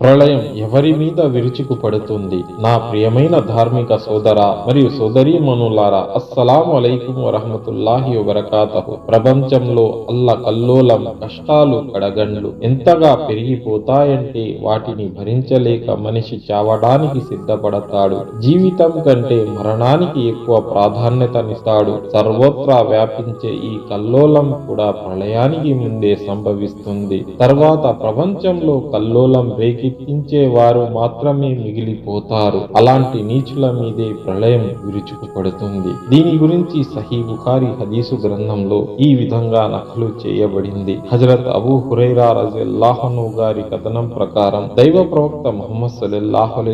ప్రళయం ఎవరి మీద విరుచుకు పడుతుంది నా ప్రియమైన ధార్మిక సోదర మరియు సోదరీమణులారా అస్సలాము అలైకుం వరహమతుల్లాహి వబరకాతహు. ప్రపంచంలో అల్ల కల్లోలం కష్టాలు కడగండ్లు. ఎంతగా పెరిగిపోతాయంటే వాటిని భరించలేక మనిషి చావడానికి సిద్ధపడతాడు. జీవితం కంటే మరణానికి ఎక్కువ ప్రాధాన్యతనిస్తాడు సర్వత్రా వ్యాపించే ఈ కల్లోలం కూడా ప్రళయానికి ముందే సంభవిస్తుంది. తర్వాత ప్రపంచంలో కల్లోలం రేకెత్తించే వారు మాత్రమే మిగిలిపోతారు. అలాంటి నీచుల మీదే ప్రళయం విరుచుకుపడుతుంది. దీని గురించి సహీ బుఖారి హదీసు గ్రంథంలో ఈ విధంగా నకలు చేయబడింది. హజరత్ అబూ హురైరా రజల్లాహను గారి కథనం ప్రకారం దైవ ప్రవక్త ముహమ్మద్ సల్లల్లాహు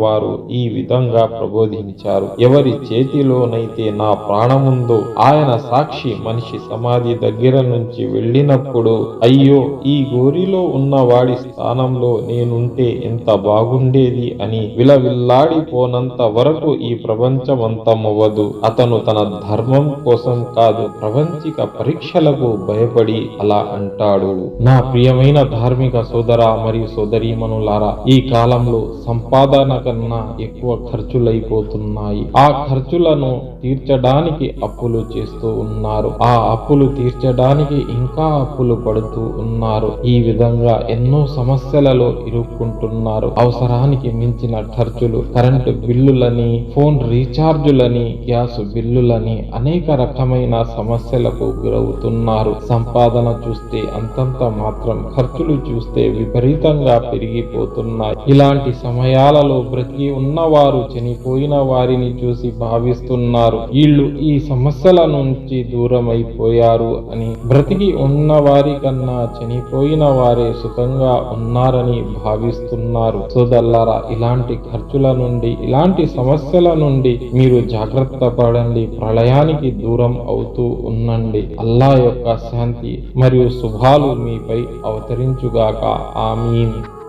వారు ఈ విధంగా ప్రబోధించారు. ఎవరి చేతిలోనైతే నా ప్రాణముందో ఆయన సాక్షి మనిషి సమాధి దగ్గర నుంచి వెళ్ళినప్పుడు అయ్యో ఈ గోరిలో ఉన్న వాడి స్థానంలో నేను ఉంటే ఎంత బాగుండేది అని విలవిల్లాడిపోనంత వరకు ఈ ప్రపంచమంతమవ్వదు. అతను తన ధర్మం కోసం కాదు ప్రపంచిక పరీక్షలకు భయపడి అలా అంటాడు. నా ప్రియమైన ధార్మిక సోదర మరియు సోదరీమణులారా ఈ కాలంలో సంపాదన కన్నా ఎక్కువ ఖర్చులైపోతున్నాయి. ఆ ఖర్చులను తీర్చడానికి అప్పులు చేస్తూ ఉన్నారు. ఆ అప్పులు తీర్చడానికి ఇంకా అప్పులు పడుతూ ఉన్నారు. ఈ విధంగా ఎన్నో సమస్యలలో ఇరుక్కుంటున్నారు అవసరానికి మించిన ఖర్చులు కరెంటు బిల్లులని ఫోన్ రీఛార్జులని గ్యాస్ బిల్లులని అనేక రకమైన సమస్యలకు గురవుతున్నారు. సంపాదన చూస్తే అంతంత మాత్రం ఖర్చులు చూస్తే విపరీతంగా పెరిగిపోతున్నాయి. ఇలాంటి సమయాలలో బ్రతికి ఉన్నవారు చనిపోయిన వారిని చూసి భావిస్తున్నారు. వీళ్ళు ఈ సమస్యల నుంచి దూరం అయిపోయారు అని బ్రతికి ఉన్న వారి కన్నా చనిపోయిన వారే సుఖంగా ఉన్నారని భావిస్తున్నారు. సోదల్లారా ఇలాంటి ఖర్చుల నుండి ఇలాంటి సమస్యల నుండి మీరు జాగ్రత్త పడండి. ప్రళయానికి దూరం అవుతూ ఉండండి. అల్లా యొక్క శాంతి మరియు శుభాలు మీపై అవతరించుగాక. ఆమీన్.